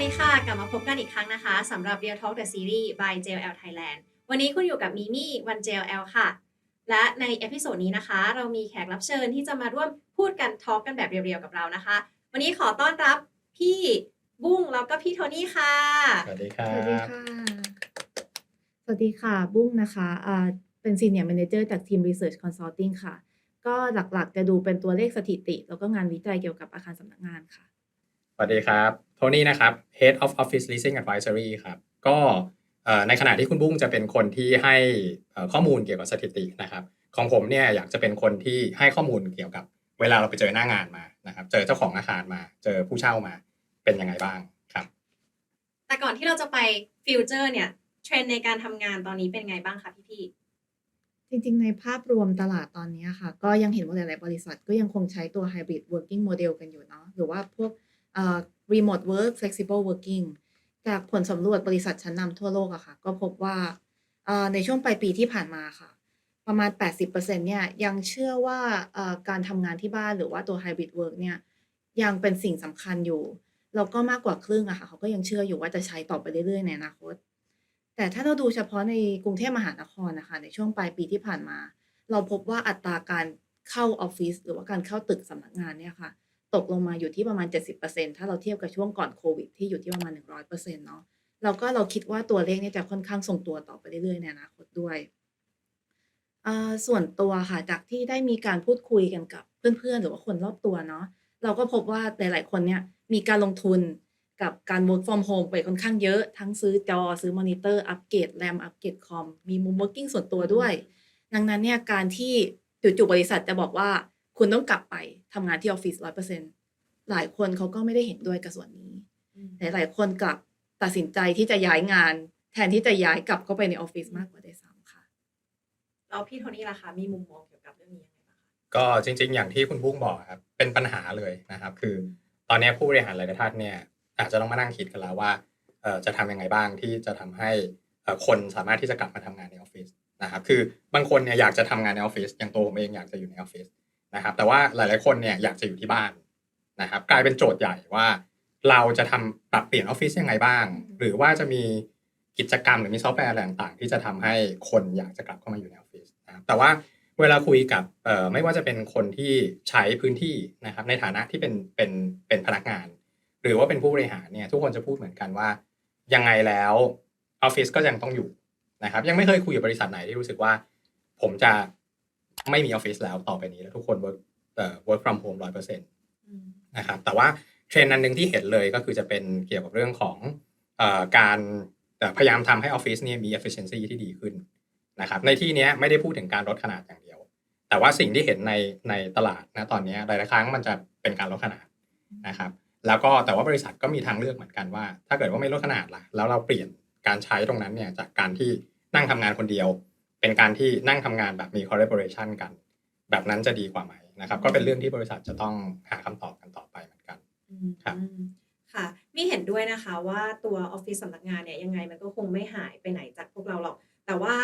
วัสดีค่ะ กลับมาพบกันอีกครั้งนะคะสำหรับ Real Talk the Series by JLL Thailand วันนี้คุณอยู่กับมิมี่วัน JLL ค่ะ และในเอพิโซดนี้นะคะ เรามีแขกรับเชิญที่จะมาร่วมพูดกันทอล์กกันแบบเรียวๆกับเรานะคะ วันนี้ขอต้อนรับพี่บุ้งแล้วก็พี่โทนี่ค่ะ สวัสดีครัสวัสดีบค่ะ สวัสดีค่ะ บุ้งนะคะอ่าเป็น Senior Manager จากทีม Research Consulting ค่ะ ก็หลักๆจะดูเป็นตัวเลขสถิติ แล้วก็งานวิจัยเกี่ยวกับอาคารสำนักงานค่ะส วัสดีครับโทนี่นะครับ Head of Office Leasing Advisory ครับก็เอ่อในขณะที่คุณบุ้งจะเป็นคนที่ให้เอ่อข้อมูลเกี่ยวกับสถิตินะครับ ของผมเนี่ยอยากจะเป็นคนที่ให้ข้อมูลเกี่ยวกับเวลาเราไปเจอหน้างานมานะครับ เจอเจ้าของอาคารมา เจอผู้เช่ามาเป็นยังไงบ้างครับ แต่ก่อนที่เราจะไปฟิวเจอร์เนี่ยเทรนด์ในการทำงานตอนนี้เป็นไงบ้างคะพี่จริงๆ ในภาพรวมตลาดตอนนี้ค่ะ ก็ยังเห็นว่าหลายๆบริษัทก็ยังคงใช้ตัว Hybrid Working Model กันอยู่เนาะหรือว่าพวกเอ่อ Remote Work Flexible Working จากผลสำรวจบริษัทชั้นนำทั่วโลกอะค่ะ ก็พบว่าในช่วงปลายปีที่ผ่านมาค่ะ ประมาณ 80%เนี่ยยังเชื่อว่าการทำงานที่บ้านหรือว่าตัว Hybrid Work เนี่ยยังเป็นสิ่งสำคัญอยู่ แล้วก็มากกว่าครึ่งอะค่ะ เขาก็ยังเชื่ออยู่ว่าจะใช้ต่อไปเรื่อยๆ ในอนาคต แต่ถ้าเราดูเฉพาะในกรุงเทพมหานครนะคะ ในช่วงปลายปีที่ผ่านมา เราพบว่าอัตราการเข้าออฟฟิศหรือว่าการเข้าตึกสำนักงานเนี่ยค่ะ ตกลงมาอยู่ที่ประมาณ 70%ถ้าเราเทียบกับช่วงก่อนโควิด ที่อยู่ที่ประมาณ 100%เนาะแล้วก็เราคิดว่าตัวเลขเนี่ยจะค่อนข้างทรงตัวต่อไปเรื่อยๆในอนาคตด้วยอ่าส่วนตัวค่ะจากที่ได้มีการพูดคุยกันกับเพื่อนๆ หรือว่าคนรอบตัวเนาะเราก็พบว่าหลายๆคนเนี่ยมีการลงทุนกับการ work from home ไปค่อนข้างเยอะ ทั้งซื้อจอซื้อมอนิเตอร์อัปเกรดแรมอัปเกรดคอมมีมุม working ส่วนตัวด้วย ดังนั้นเนี่ยการที่จู่ๆบริษัทจะบอกว่า คุณต้องกลับไปทำงานที่ออฟฟิศร้อยเปอร์เซ็นหลายคนเขาก็ไม่ได้เห็นด้วยกับส่วนนี้ๆหลายๆคนกลับตัดสินใจที่จะย้ายงาน แทนที่จะย้ายกลับเข้าไปในออฟฟิศมากกว่าได้วยซ้ำค่ะแล้วพี่โทนี่ล่ะคะมีมุมมองเกี่ยวกับเรื่องนี้ยังไงบ้างคะก็จริง ๆ อย่างที่คุณบุ้งบอกครับเป็นปัญหาเลยนะครับ คือ ตอนนี้ผู้บริหารหลายๆท่านเนี่ย อาจจะต้องมานั่งคิดกันแล้วว่าเอ่อจะทำยังไงบ้างที่จะทำให้เอ่อคนสามารถที่จะกลับมาทำงานในออฟฟิศนะครับคือบางคนเนี่ยอยากจะทำงานในออฟฟิศอย่างตัวผมเองอยากจะอยู่ในออฟฟิศ นะครับ แต่ว่าหลายๆคนเนี่ยอยากจะอยู่ที่บ้านนะครับ กลายเป็นโจทย์ใหญ่ว่า เราจะทำปรับเปลี่ยนออฟฟิศยังไงบ้าง หรือว่าจะมีกิจกรรมหรือมีซอฟต์แวร์อะไรต่างๆ ที่จะทำให้คนอยากจะกลับเข้ามาอยู่ในออฟฟิศนะครับแต่ว่าเวลาคุยกับไม่ว่าจะเป็นคนที่ใช้พื้นที่นะครับ ในฐานะที่เป็นเป็นเป็นพนักงาน หรือว่าเป็นผู้บริหารเนี่ยทุกคนจะพูดเหมือนกันว่า ยังไงแล้วออฟฟิศก็ยังต้องอยู่นะครับ ยังไม่เคยคุยกับบริษัทไหนที่รู้สึกว่า ผมจะ ไม่มีออฟฟิศแล้วต่อไปนี้แล้วทุกคน work เอ่อ work from home ร้อยเปอร์เซ็นต์นะครับแต่ว่าเทรนด์อันหนึ่งที่เห็นเลยก็คือจะเป็นเกี่ยวกับเรื่องของเออการเอ่อพยายามทำให้ออฟฟิศเนี่ยมี efficiency ที่ดีขึ้นนะครับในที่เนี้ยไม่ได้พูดถึงการลดขนาดอย่างเดียว แต่ว่าสิ่งที่เห็นในในตลาดนะตอนเนี้ยหลายๆครั้งมันจะเป็นการลดขนาดนะครับแล้วก็แต่ว่าบริษัทก็มีทางเลือกเหมือนกันว่า ถ้าเกิดว่าไม่ลดขนาดล่ะแล้วเราเปลี่ยนการใช้ตรงนั้นเนี่ยจากการที่นั่งทำงานคนเดียว เป็นการที่นั่งทำงานแบบมี collaboration กัน แบบนั้นจะดีกว่าไหมนะครับ ก็เป็นเรื่องที่บริษัทจะต้องหาคำตอบกันต่อไปเหมือนกันครับค่ะนี่เห็นด้วยนะคะว่าตัวออฟฟิศสำนักงานเนี่ยยังไงมันก็คงไม่หายไปไหนจากพวกเราหรอก แต่ว่า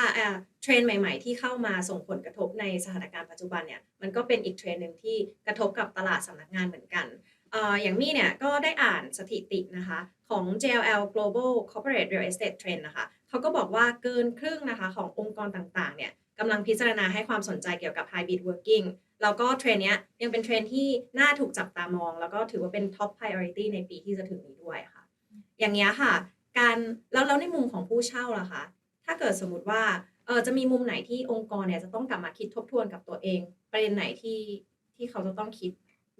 เทรนด์ใหม่ ๆ ที่เข้ามาส่งผลกระทบในสถานการณ์ปัจจุบันเนี่ยมันก็เป็นอีกเทรนด์หนึ่งที่กระทบกับตลาดสำนักงานเหมือนกันเอ่ออย่างมี่เนี่ยก็ได้อ่านสถิตินะคะของ JLL Global Corporate Real Estate Trend นะคะ เขาก็บอกว่าเกินครึ่งนะคะขององค์กรต่างๆเนี่ยกำลังพิจารณาให้ความสนใจเกี่ยวกับ Hybrid Working แล้วก็เทรนนี้ยังเป็นเทรนที่น่าถูกจับตามอง แล้วก็ถือว่าเป็น top priority ในปีที่จะถึงนี้ด้วยค่ะ อย่างเงี้ค่ะ การแล้วแล้วในมุมของผู้เช่าล่ะคะ ถ้าเกิดสมมติว่าเออจะมีมุมไหนที่องค์กรเนี่ยจะต้องกลับมาคิดทบทวนกับตัวเอง ประเด็นไหนที่ที่เขาจะต้องคิด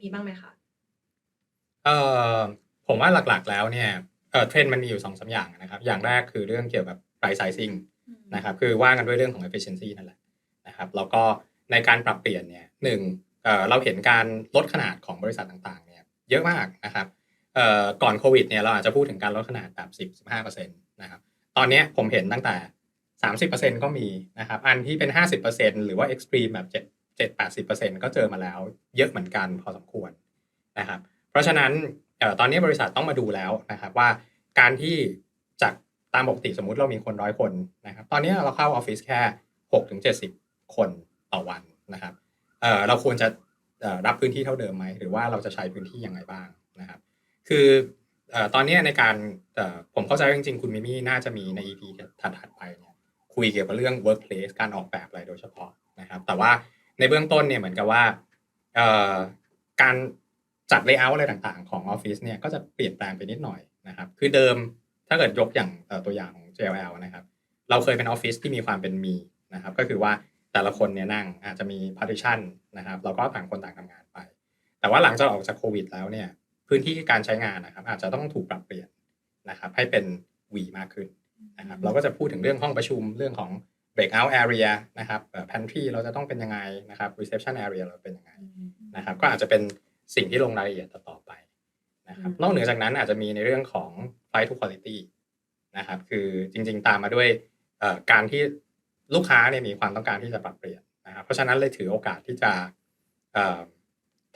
มีบ้างไหมคะเออผมว่าหลักๆแล้วเนี่ยเออเทรนมันมีอยู่สองสามอย่างนะครับ อย่างแรกคือเรื่องเกี่ยวกับ price sizing นะครับคือว่ากันด้วยเรื่องของ efficiency นั่นแหละนะครับแล้วก็ในการปรับเปลี่ยนเนี่ยหนึ่งเอ่อเราเห็นการลดขนาดของบริษัทต่างๆเนี่ยเยอะมากนะครับเอ่อก่อนโควิดเนี่ยเราอาจจะพูดถึงการลดขนาดแบบ 10 15%นะครับตอนเนี้ยผมเห็นตั้งแต่ 30%ก็มีนะครับอันที่เป็น 50%หรือว่า extreme แบบ7 7 80%ก็เจอมาแล้ว เยอะเหมือนกันพอสมควรนะครับเพราะฉะนั้นเอ่อตอนนี้บริษัทต้องมาดูแล้วนะครับว่าการที่จาก ตามปกติสมมุติเรามีคนร้อยคนนะครับ ตอนนี้เราเข้าออฟฟิศแค่6ถึง70คนต่อวันนะครับเอ่อเราควรจะรับพื้นที่เท่าเดิมไหมหรือว่าเราจะใช้พื้นที่ยังไงบ้างนะครับ คืออตอนนี้ในการผมเข้าใจจริงๆ คุณมิมี่น่าจะมีใน EP ถัดๆไปเนี่ยคุยเกี่ยวกับเรื่อง workplace การออกแบบอะไรโดยเฉพาะนะครับ แต่ว่าในเบื้องต้นเนี่ยเหมือนกับว่าการจัด layout อะไรต่างๆ ของออฟฟิศเนี่ยก็จะเปลี่ยนแปลงไปนิดหน่อยนะครับ คือเดิม ถ้าเกิดยกอย่างเอ่อตัวอย่างของ JLL นะครับ เราเคยเป็นออฟฟิศที่มีความเป็นมีนะครับ ก็คือว่าแต่ละคนเนี่ยนั่งอาจจะมี partition นะครับแล้วก็ต่างคนต่างทำงานไป แต่ว่าหลังจากออกจากโควิด แล้วเนี่ย พื้นที่การใช้งานนะครับ อาจจะต้องถูกปรับเปลี่ยนนะครับ ให้เป็น V มากขึ้นนะครับ เราก็จะพูดถึงเรื่องห้องประชุมเรื่องของ breakout area นะครับเอ่อ pantry เราจะต้องเป็นยังไงนะครับ reception area เราเป็นยังไงนะครับ ก็อาจจะเป็นสิ่งที่ลงรายละเอียดต่อๆไปนะครับอืมนอกเหนือจากนั้นอาจจะมีในเรื่องของ flight to quality นะครับคือจริงๆตามมาด้วยการที่ลูกค้าเนี่ยมีความต้องการที่จะปรับเปลี่ยนนะครับเพราะฉะนั้นเลยถือโอกาสที่จะ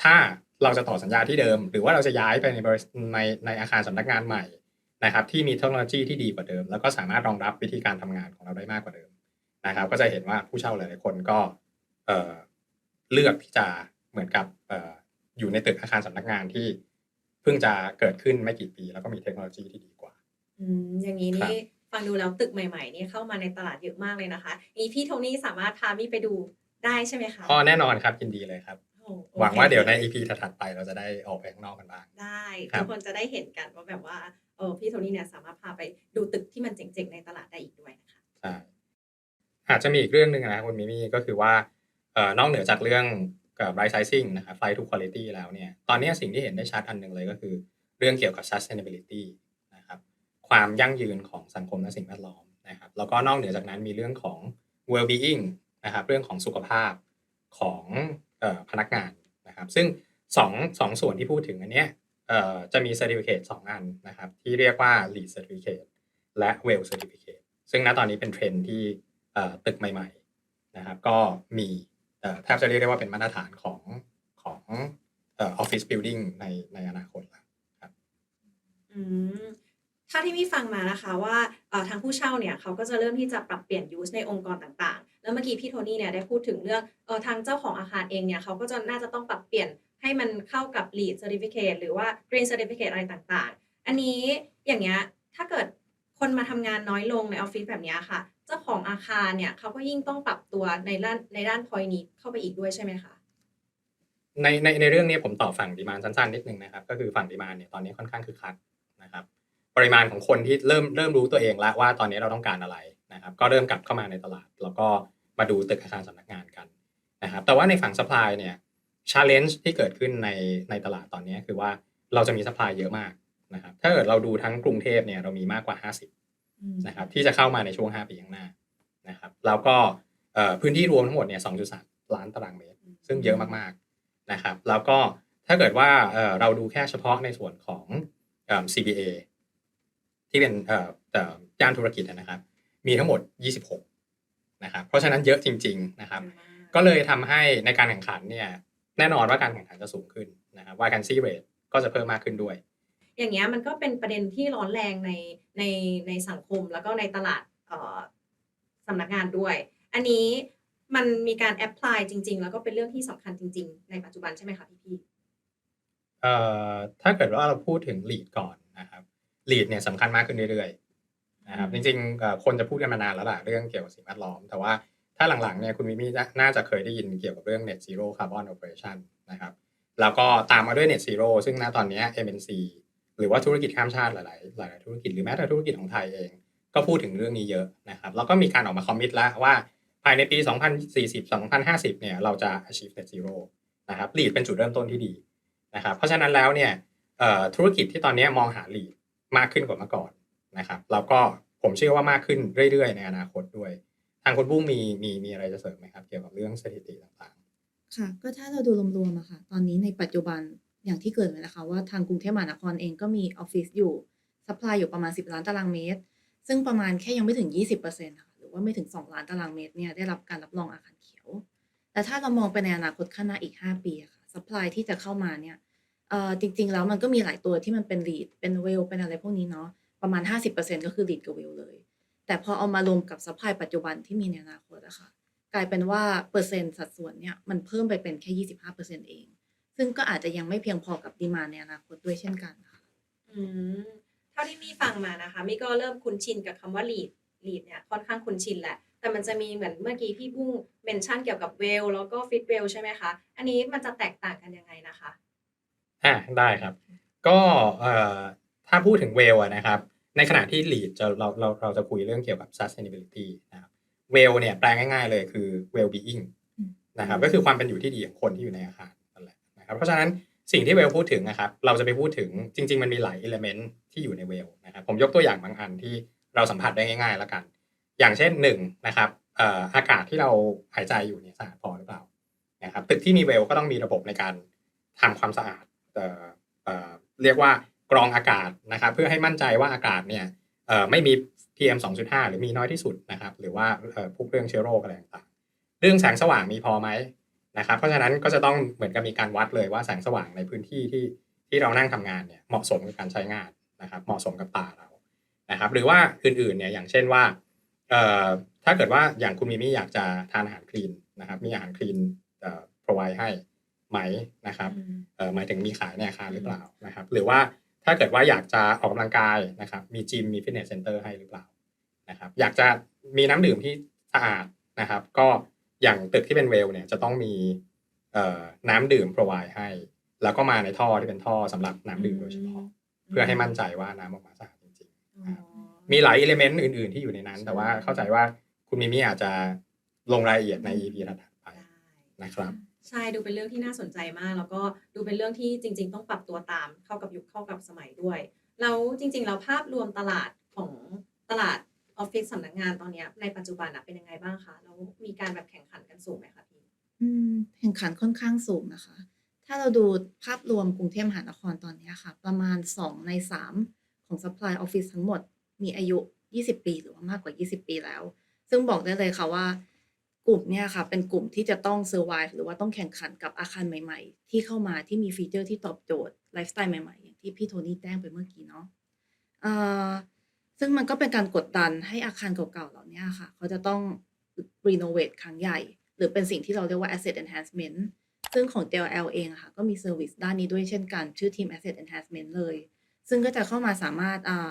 ถ้าเราจะต่อสัญญาที่เดิม หรือว่าเราจะย้ายไปในในในอาคารสำนักงานใหม่นะครับ ที่มีเทคโนโลยีที่ดีกว่าเดิม แล้วก็สามารถรองรับวิธีการทำงานของเราได้มากกว่าเดิมนะครับ ก็จะเห็นว่าผู้เช่าหลายๆคนก็เลือกที่จะเหมือนกับอยู่ในตึกอาคารสำนักงานที่ พิ่งจะเกิดขึ้นไม่กี่ปี แล้วก็มีเทคโนโลยีที่ดีกว่า อืมอย่างนี้ครันี่บฟังดูแล้วตึกใหม่ๆนี่เข้ามาในตลาดเยอะมากเลยนะคะนี้พี่โทนี่สามารถพามี่ไปดูได้ใช่ไหมคะพอแน่นอนครับยินดีเลยครับโอ้โอคหวังว่าเดี๋ยวใน EP ถัดๆไปเราจะได้ออกไปข้างนอกกันบ้างได้ครับทุกคนจะได้เห็นกันว่าแบบว่าเออพี่โทนี่เนี่ยสามารถพาไปดูตึกที่มันเจ๋งๆในตลาดได้อีกด้วยนะคะใช่อาจจะมีอีกเรื่องหนึ่งนะครับคุณมิมี่ก็คือว่าเอ่อนอกเหนือจากเรื่อง กับ right sizing นะครับ flight to quality แล้วเนี่ย ตอนนี้สิ่งที่เห็นได้ชัดอันหนึ่งเลยก็คือ เรื่องเกี่ยวกับ sustainability นะครับความยั่งยืนของสังคมและสิ่งแวดล้อมนะครับแล้วก็นอกเหนือจากนั้นมีเรื่องของ well being นะครับเรื่องของสุขภาพของออพนักงานนะครับซึ่งสองสองส่วนที่พูดถึงอันเนี้ยจะมี certificate สองอันนะครับที่เรียกว่า lead certificate และ well certificate ซึ่งณตอนนี้เป็นเทรนที่ตึกใหม่ๆนะครับก็มี แทบจะเรียกได้ว่าเป็นมาตรฐานของของออ office building ในในอนาคตแล้วอืมถ้าที่มี่ฟังมานะคะว่าทางผู้เช่าเนี่ยเขาก็จะเริ่มที่จะปรับเปลี่ยนยูสในองค์กรต่างๆ แล้วเมื่อกี้พี่โทนี่เนี่ยได้พูดถึงเรื่องออทางเจ้าของอาคารเองเนี่ยเขาก็จะน่าจะต้องปรับเปลี่ยนให้มันเข้ากับ LEED Certificate หรือว่า Green Certificate อะไรต่างๆ อันนี้อย่างเงี้ยถ้าเกิดคนมาทำงานน้อยลงในออฟฟิศแบบนี้ค่ะ เจ้าของอาคารเนี่ยเขาก็ยิ่งต้องปรับตัวในด้านในด้านพอยนี้เข้าไปอีกด้วยใช่ไหมคะในในในเรื่องนี้ผมตอบฝั่งดีมานสั้นๆนิดนึงนะครับก็คือฝั่งดีมานเนี่ยตอนนี้ค่อนข้างคึกคักนะครับปริมาณของคนที่เริ่มเริ่มรู้ตัวเองแล้วว่าตอนนี้เราต้องการอะไรนะครับก็เริ่มกลับเข้ามาในตลาด แล้วก็มาดูตึกอาคารสำนักงานกันนะครับแต่ว่าในฝั่ง supply เนี่ย challenge ที่เกิดขึ้นในในตลาดตอนนี้คือว่าเราจะมี supply เยอะมากนะครับถ้าเกิดเราดูทั้งกรุงเทพเนี่ยเรามีมากกว่า 50 นะครับที่จะเข้ามาในช่วง 5 ปีข้างหน้านะครับแล้วก็เอ่อพื้นที่รวมทั้งหมดเนี่ย 2.3 ล้านตารางเมตร ซึ่งเยอะมากๆนะครับแล้วก็ถ้าเกิดว่าเอ่อเราดูแค่เฉพาะในส่วนของเอิ่ม CBA ที่เป็นเอ่อเอ่อย่านธุรกิจนะครับ มีทั้งหมด 26นะครับเพราะฉะนั้นเยอะจริง ๆนะครับ ก็เลยทำให้ในการแข่งขันเนี่ยแน่นอนว่าการแข่งขันจะสูงขึ้นนะครับ vacancy rate ก็จะเพิ่มมากขึ้นด้วย อย่างเงี้ยมันก็เป็นประเด็นที่ร้อนแรงในในในสังคมแล้วก็ในตลาดสำนักงานด้วย อันนี้มันมีการแอพพลายจริง ๆ แล้วก็เป็นเรื่องที่สำคัญจริง ๆ ในปัจจุบันใช่ไหมคะพี่พี่ถ้าเกิดว่าเราพูดถึง lead ก่อนนะครับ lead เนี่ยสำคัญมากขึ้นเรื่อยๆนะครับจริงๆคนจะพูดกันมานานแล้วล่ะเรื่องเกี่ยวกับสิ่งแวดล้อม แต่ว่าถ้าหลังๆเนี่ยคุณมิมี่น่าจะเคยได้ยินเกี่ยวกับเรื่อง net zero carbon operation นะครับแล้วก็ตามมาด้วย net zero ซึ่งณตอนนี้ MNC หรือว่าธุรกิจข้ามชาติหลายๆหลาย ๆ ธุรกิจหรือแม้แต่ธุรกิจของไทยเอง ก็พูดถึงเรื่องนี้เยอะนะครับแล้วก็มีการออกมาคอมมิตแล้วว่าภายในปี 2040 2050 เนี่ยเราจะ achieve net zero นะครับ lead เป็นจุดเริ่มต้นที่ดีนะครับเพราะฉะนั้นแล้วเนี่ยธุรกิจที่ตอนนี้มองหา lead มากขึ้นกว่าเมื่อก่อนนะครับแล้วก็ผมเชื่อว่ามากขึ้นเรื่อย ๆ ในอนาคตด้วย ทางคุณบุ้งมีมีมีอะไรจะเสริมไหมครับ เกี่ยวกับเรื่องสถิติต่างๆ ค่ะ ก็ถ้าเราดูรวมๆอะค่ะ ตอนนี้ในปัจจุบัน อย่างที่เกิดเลยนะคะว่าทางกรุงเทพมหานครเองก็มีออฟฟิศอยู่ซัพพลายอยู่ประมาณ 10 ล้านตารางเมตร ซึ่งประมาณแค่ยังไม่ถึง 20%ค่ะหรือว่าไม่ถึง 2 ล้านตารางเมตรเนี่ยได้รับการรับรองอาคารเขียว แต่ถ้าเรามองไปในอนาคตข้างหน้าอีก 5 ปีอะค่ะซัพพลายที่จะเข้ามาเนี่ยเอ่อจริง ๆ แล้วมันก็มีหลายตัวที่มันเป็นลีดเป็นเวลเป็นอะไรพวกนี้เนาะประมาณ 50%ก็คือลีดกับเวลเลย แต่พอเอามารวมกับซัพพลายปัจจุบันที่มีในอนาคตอะค่ะกลายเป็นว่าเปอร์เซ็นต์สัดส่วนเนี่ยมันเพิ่มไปเป็นแค่ 25%เอง ซึ่งก็อาจจะยังไม่เพียงพอกับดีมานในอนาคตด้วยเช่นกันค่ะอืมเท่าที่มีฟังมานะคะมีก็เริ่มคุ้นชินกับคำว่า lead lead เนี่ยค่อนข้างคุ้นชินแหละ แต่มันจะมีเหมือนเมื่อกี้พี่บุ้งเมนชั่นเกี่ยวกับเวลแล้วก็ฟิตเวลใช่ไหมคะ อันนี้มันจะแตกต่างกันยังไงนะคะ อ่าได้ครับ ก็เอ่อถ้าพูดถึงเวลนะครับ ในขณะที่ lead จะเราเราเราจะคุยเรื่องเกี่ยวกับ sustainability นะครับเวลเนี่ยแปลง่ายๆเลยคือ well being อืมนะครับก็คือความเป็นอยู่ที่ดีของคนที่อยู่ในอาคาร นะครับเพราะฉะนั้นสิ่งที่เวลพูดถึงนะครับเราจะไปพูดถึงจริง ๆ มันมีหลาย element ที่อยู่ในเวลนะครับผมยกตัวอย่างบางอันที่เราสัมผัสได้ง่ายๆแล้วกัน อย่างเช่นหนึ่งนะครับอออากาศที่เราหายใจอยู่เนี่ยสะอาดพอหรือเปล่านะครับตึกที่มีเวลก็ต้องมีระบบในการทำความสะอาดเออเออเรียกว่ากรองอากาศนะครับ เพื่อให้มั่นใจว่าอากาศเนี่ยเอ่อไม่มี PM 2.5 หรือมีน้อยที่สุดนะครับ หรือว่าพวกเรื่องเชื้อโรคอะไรต่างเรื่องแสงสว่างมีพอไหม นะครับเพราะฉะนั้นก็จะต้องเหมือนกับมีการวัดเลยว่าแสงสว่างในพื้นที่ที่ที่เรานั่งทำงานเนี่ยเหมาะสมกับการใช้งานนะครับ เหมาะสมกับตาเรานะครับ หรือว่าอื่นๆเนี่ยอย่างเช่นว่าเอ่อถ้าเกิดว่าอย่างคุณมิมี่อยากจะทานอาหารคลีนนะครับ มีอาหารคลีนเอ่อ provide ให้ไหมนะครับเอ่อหมายถึงมีขายในอาคารหรือเปล่านะครับ หรือว่าถ้าเกิดว่าอยากจะออกกำลังกายนะครับ มีจิมมีฟิตเนสเซ็นเตอร์ให้หรือเปล่านะครับ อยากจะมีน้ำดื่มที่สะอาดนะครับ ก็ อย่างตึกที่เป็นเวลเนี่ยจะต้องมีเอ่อน้ำดื่ม provide ให้ แล้วก็มาในท่อที่เป็นท่อสำหรับน้ำดื่มโดยเฉพาะ เพื่อให้มั่นใจว่าน้ำออกมาสะอาดจริงๆนะครับมีหลายอิเลเมนต์อื่น ๆ ที่อยู่ในนั้น แต่ว่าเข้าใจว่าคุณมิมี่อาจจะลงรายละเอียดใน EP ถัดๆไปได้นะครับใช่ดูเป็นเรื่องที่น่าสนใจมาก แล้วก็ดูเป็นเรื่องที่จริง ๆ ต้องปรับตัวตามเข้ากับยุคเข้ากับสมัยด้วยแล้วจริงๆแล้วภาพรวมตลาดของตลาด ออฟฟิศสำนักงานตอนนี้ในปัจจุบันเป็นยังไงบ้างคะแล้วมีการแบบแข่งขันกันสูงไหมคะพี่แข่งขันค่อนข้างสูงนะคะ ถ้าเราดูภาพรวมกรุงเทพมหานครตอนนี้ค่ะ ประมาณ 2 ใน 3 ของ supply office ทั้งหมด มีอายุ 20 ปี หรือว่ามากกว่า 20 ปีแล้ว ซึ่งบอกได้เลยค่ะว่า กลุ่มเนี่ยค่ะ เป็นกลุ่มที่จะต้อง survive หรือว่าต้องแข่งขันกับอาคารใหม่ ๆ ที่เข้ามาที่มีฟีเจอร์ที่ตอบโจทย์ไลฟ์สไตล์ใหม่ๆอย่างที่พี่โทนี่แจ้งไปเมื่อกี้เนาะ ซึ่งมันก็เป็นการกดดันให้อาคารเก่าๆเหล่านี้ค่ะ เขาจะต้อง renovate ครั้งใหญ่ หรือเป็นสิ่งที่เราเรียกว่า asset enhancement ซึ่งของ JLL เองค่ะ ก็มีเซอร์วิสด้านนี้ด้วยเช่นกัน ชื่อทีม asset enhancement เลย ซึ่งก็จะเข้ามาสามารถอ่า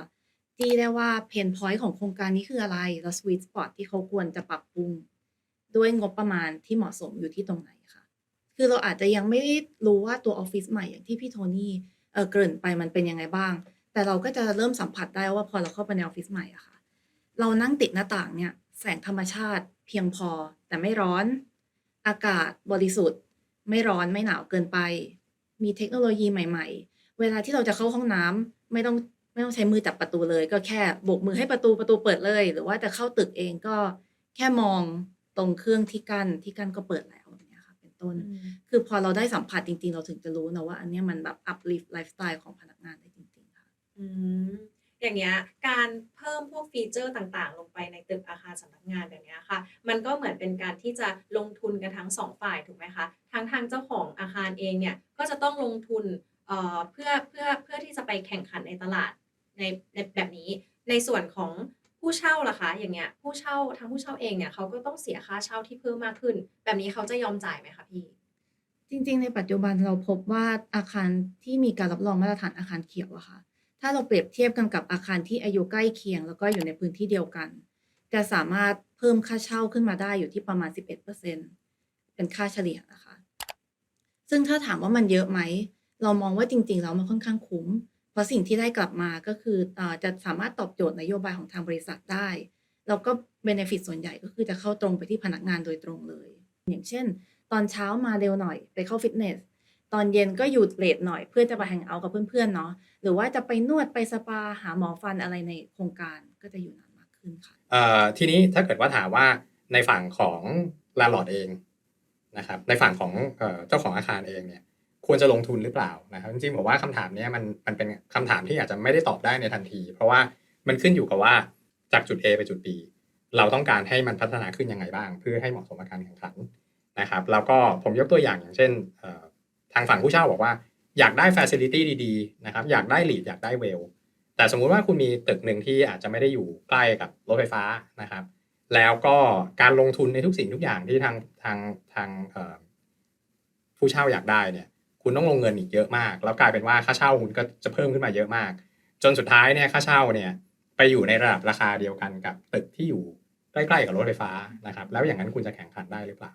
ที่ได้ว่า pain point ของโครงการนี้คืออะไร แล้ว sweet spot ที่เขาควรจะปรับปรุง ด้วยงบประมาณที่เหมาะสมอยู่ที่ตรงไหนค่ะ คือเราอาจจะยังไม่ได้รู้ว่าตัวออฟฟิศใหม่อย่างที่พี่โทนี่เออเกริ่นไปมันเป็นยังไงบ้าง แต่เราก็จะเริ่มสัมผัสได้ว่าพอเราเข้าไปในออฟฟิศใหม่อะค่ะ เรานั่งติดหน้าต่างเนี่ย แสงธรรมชาติเพียงพอ แต่ไม่ร้อน อากาศบริสุทธิ์ ไม่ร้อนไม่หนาวเกินไป มีเทคโนโลยีใหม่ ๆ เวลาที่เราจะเข้าห้องน้ำไม่ต้องไม่ต้องใช้มือจับประตูเลย ก็แค่โบกมือให้ประตูประตูเปิดเลย หรือว่าจะเข้าตึกเองก็แค่มองตรงเครื่องที่กั้นที่กั้นก็เปิดแล้วอย่างเงี้ยค่ะเป็นต้น คือพอเราได้สัมผัสจริงๆ เราถึงจะรู้นะว่า อันเนี้ยมันแบบ uplift ไลฟ์สไตล์ของพนักงานได้จริงๆค่ะ อืม อย่างเงี้ย การเพิ่มพวกฟีเจอร์ต่างๆ ลงไปในตึกอาคารสำนักงานแบบเนี้ยค่ะ มันก็เหมือนเป็นการที่จะลงทุนกันทั้งสองฝ่ายถูกไหมคะ ทั้งทางเจ้าของอาคารเองเนี่ย ก็จะต้องลงทุนเอ่อเพื่อเพื่อเพื่อที่จะไปแข่งขันในตลาดในในแบบนี้ ในส่วนของผู้เช่าล่ะคะ อย่างเงี้ย ผู้เช่าทางผู้เช่าเองเนี่ยเขาก็ต้องเสียค่าเช่าที่เพิ่มมากขึ้น แบบนี้เขาจะยอมจ่ายไหมคะพี่ จริงๆ ในปัจจุบันเราพบว่าอาคารที่มีการรับรองมาตรฐานอาคารเขียวอะค่ะ ถ้าเราเปรียบเทียบกันกับอาคารที่อายุใกล้เคียง แล้วก็อยู่ในพื้นที่เดียวกันจะสามารถเพิ่มค่าเช่าขึ้นมาได้อยู่ที่ประมาณ 11%เป็นค่าเฉลี่ยนะคะ ซึ่งถ้าถามว่ามันเยอะไหม เรามองว่าจริงๆแล้วมันค่อนข้างคุ้ม เพราะสิ่งที่ได้กลับมาก็คืออจะสามารถตอบโจทย์นโยบายของทางบริษัทได้ แล้วก็เบนฟิตส่วนใหญ่ก็คือจะเข้าตรงไปที่พนักงานโดยตรงเลย อย่างเช่น ตอนเช้ามาเร็วหน่อยไปเข้าฟิตเนส ตอนเย็นก็อยู่เลทหน่อยเพื่อจะไปแฮงเอาท์กับเพื่อนๆเนาะหรือว่าจะไปนวดไปสปาหาหมอฟันอะไรในโครงการก็จะอยู่นานมากขึ้นค่ะเอ่อทีนี้ถ้าเกิดว่าถามว่าในฝั่งของลนด์ลอดเองนะครับในฝั่งของเจ้าของอาคารเองเนี่ยควรจะลงทุนหรือเปล่านะครับจริงๆผมว่าคำถามนี้มันมันเป็นคำถามที่อาจจะไม่ได้ตอบได้ในทันที เพราะว่ามันขึ้นอยู่กับว่าจากจุด A ไปจุด B เราต้องการให้มันพัฒนาขึ้นยังไงบ้าง เพื่อให้เหมาะสมกับการแข่งขันนะครับ แล้วก็ผมยกตัวอย่างอย่างเช่นางฝั่งผู้เช่าบอกว่าอยากได้ Facility ดีๆนะครับอยากได้ Lead อยากได้ Well แต่สมมุติว่าคุณมีตึกหนึ่งที่อาจจะไม่ได้อยู่ใกล้กับรถไฟฟ้านะครับ แล้วก็การลงทุนในทุกสิ่งทุกอย่างที่ทางทางทางผู้เช่าอยากได้เนี่ย คุณต้องลงเงินอีกเยอะมาก แล้วกลายเป็นว่าค่าเช่าคุณก็จะเพิ่มขึ้นมาเยอะมาก จนสุดท้ายเนี่ยค่าเช่าเนี่ยไปอยู่ในระดับราคาเดียวกันกับตึกที่อยู่ใกล้ๆกับรถไฟฟ้านะครับ แล้วอย่างนั้นคุณจะแข่งขันได้หรือเปล่า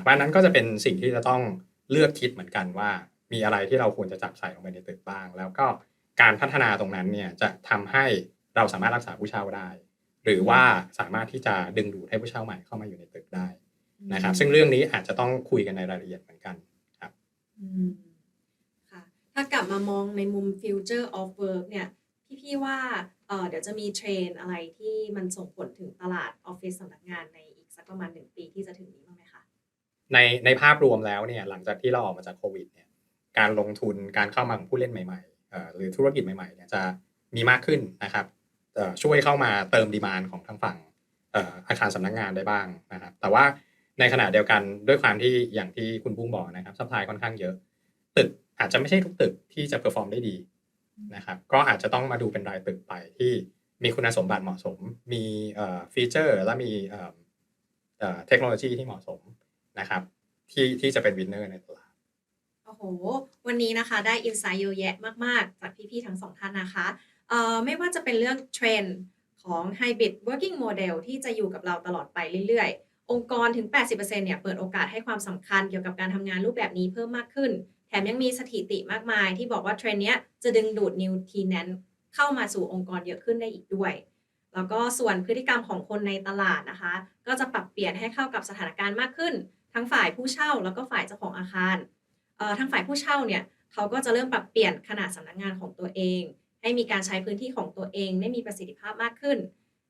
เพราะนั้นก็จะเป็นสิ่งที่จะต้อง เลือกคิดเหมือนกันว่า มีอะไรที่เราควรจะจับใส่ลงไปในตึกบ้าง แล้วก็การพัฒนาตรงนั้นเนี่ยจะทำให้เราสามารถรักษาผู้เช่าได้ หรือว่าสามารถที่จะดึงดูดให้ผู้เช่าใหม่เข้ามาอยู่ในตึกได้นะครับ ซึ่งเรื่องนี้อาจจะต้องคุยกันในรายละเอียดเหมือนกันครับอืมค่ะถ้ากลับมามองในมุม future of work เนี่ยพี่ๆว่าเอ่อเดี๋ยวจะมีเทรนด์อะไรที่มันส่งผลถึงตลาดออฟฟิศสำนักงานในอีกสักประมาณหนึ่งปีที่จะถึงนี้บ้างไหมคะ ในในภาพรวมแล้วเนี่ยหลังจากที่เราออกมาจากโควิดเนี่ยการลงทุนการเข้ามาของผู้เล่นใหม่ๆหรือธุรกิจใหม่ๆเนี่ยจะมีมากขึ้นนะครับช่วยเข้ามาเติมดีมานของทางฝั่งอาคารสำนักงานได้บ้างนะครับ แต่ว่าในขณะเดียวกันด้วยความที่อย่างที่คุณบุ้งบอกนะครับซัพพลายค่อนข้างเยอะ ตึกอาจจะไม่ใช่ทุกตึกที่จะเพอร์ฟอร์มได้ดีนะครับ ก็อาจจะต้องมาดูเป็นรายตึกไปที่มีคุณสมบัติเหมาะสม มีฟีเจอร์และมีเทคโนโลยีที่เหมาะสม นะครับ ที่ที่จะเป็นวินเนอร์ในตลาดโอ้โห วันนี้นะคะได้อินไซต์เยอะแยะมาก ๆ จากพี่ ๆ ทั้งสองท่านนะคะเอ่อไม่ว่าจะเป็นเรื่องเทรนด์ของ Hybrid Working Model ที่จะอยู่กับเราตลอดไปเรื่อย ๆ องค์กรถึง 80%เนี่ยเปิดโอกาสให้ความสำคัญเกี่ยวกับการทำงานรูปแบบนี้เพิ่มมากขึ้น แถมยังมีสถิติมากมาย ที่บอกว่าเทรนด์เนี้ยจะดึงดูด New Tenant เข้ามาสู่องค์กรเยอะขึ้นได้อีกด้วยแล้วก็ส่วนพฤติกรรมของคนในตลาดนะคะ ก็จะปรับเปลี่ยนให้เข้ากับสถานการณ์มากขึ้น ทั้งฝ่ายผู้เช่าแล้วก็ฝ่ายเจ้าของอาคารเอ่อทางฝ่ายผู้เช่าเนี่ยเขาก็จะเริ่มปรับเปลี่ยนขนาดสำนักงานของตัวเอง ให้มีการใช้พื้นที่ของตัวเองได้มีประสิทธิภาพมากขึ้น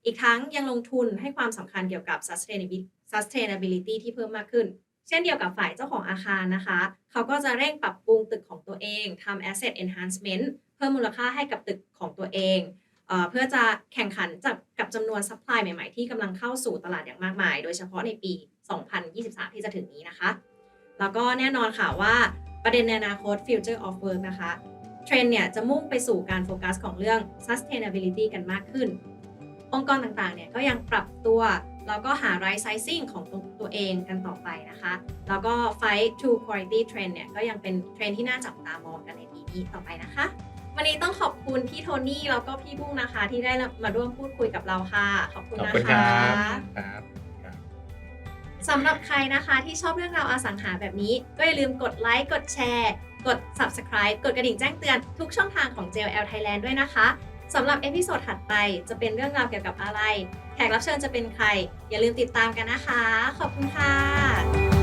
อีกทั้งยังลงทุนให้ความสำคัญเกี่ยวกับ sustainability sustainability ที่เพิ่มมากขึ้น เช่นเดียวกับฝ่ายเจ้าของอาคารนะคะ เขาก็จะเร่งปรับปรุงตึกของตัวเองทำ asset enhancement เพิ่มมูลค่าให้กับตึกของตัวเองเพื่อจะแข่งขันกับจำนวน supply ใหม่ ๆ ที่กำลังเข้าสู่ตลาดอย่างมากมาย โดยเฉพาะในปี 2023 ที่จะถึงนี้นะคะ แล้วก็แน่นอนค่ะว่าประเด็นในอนาคต future of work นะคะเทรนเนี่ยจะมุ่งไปสู่การโฟกัสของเรื่อง sustainability กันมากขึ้น องค์กรต่างๆเนี่ยก็ยังปรับตัวแล้วก็หา right sizing ของตัวตัวเองกันต่อไปนะคะ แล้วก็ fight to quality trend เนี่ยก็ยังเป็นเทรนที่น่าจับตามองกันในปีนี้ต่อไปนะคะ วันนี้ต้องขอบคุณพี่โทนี่แล้วก็พี่บุ้งนะคะ ที่ได้มาร่วมพูดคุยกับเราค่ะ ขอบคุณนะคุณคคะรับครับ สำหรับใครนะคะที่ชอบเรื่องราวอสังหาแบบนี้ ก็อย่าลืมกดไลค์กดแชร์กด Subscribe กดกระดิ่งแจ้งเตือนทุกช่องทางของ JLL Thailand ด้วยนะคะสำหรับเอพิโซดถัดไปจะเป็นเรื่องราวเกี่ยวกับอะไร แขกรับเชิญจะเป็นใคร อย่าลืมติดตามกันนะคะ ขอบคุณค่ะ